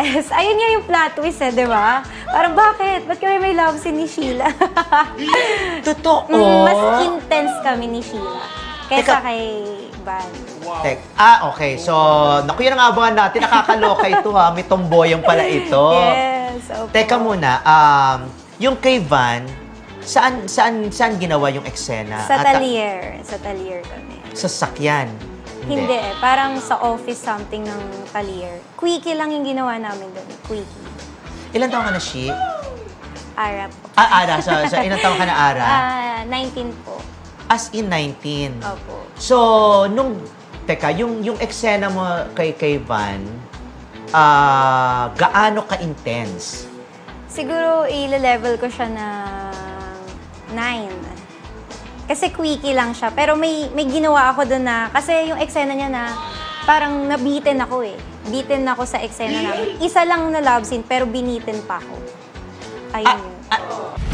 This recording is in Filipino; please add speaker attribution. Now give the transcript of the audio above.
Speaker 1: Yes, ayun nga yung plot twist eh, di ba? Parang bakit? Ba't kami may love scene ni Sheila?
Speaker 2: Totoo.
Speaker 1: Mm, mas intense kami ni Sheila kaysa
Speaker 2: Teka.
Speaker 1: kay Van.
Speaker 2: Tek. Ah, okay. So, naku, yan ang abangan natin. Nakakaloka ito ha. May tomboyang pala ito.
Speaker 1: Yes, opo.
Speaker 2: Teka muna, um, yung kay Van, saan, saan, saan ginawa yung eksena?
Speaker 1: Sa
Speaker 2: At-
Speaker 1: Talier. Sa Talier kami.
Speaker 2: Sa sakyan.
Speaker 1: Hindi eh. Parang sa office something ng Talier. Quickie lang yung ginawa namin doon. Quickie.
Speaker 2: Ilan taon ka na, Shi?
Speaker 1: Ara po.
Speaker 2: Ah, Ara. Sa, sa ilang taon ka na, Ara?
Speaker 1: Ah, 19 po.
Speaker 2: As in 19.
Speaker 1: Opo.
Speaker 2: So, nung, teka, yung, yung eksena mo kay, kay Van, ah, gaano ka-intense?
Speaker 1: Siguro, i-level ko siya ng 9. Kasi quickie lang siya. Pero may, may ginawa ako doon na, kasi yung eksena niya na, parang nabitin ako eh. Bitin ako sa eksena namin. Isa lang na love scene, pero binitin pa ako. Ayun
Speaker 2: Ah, ah,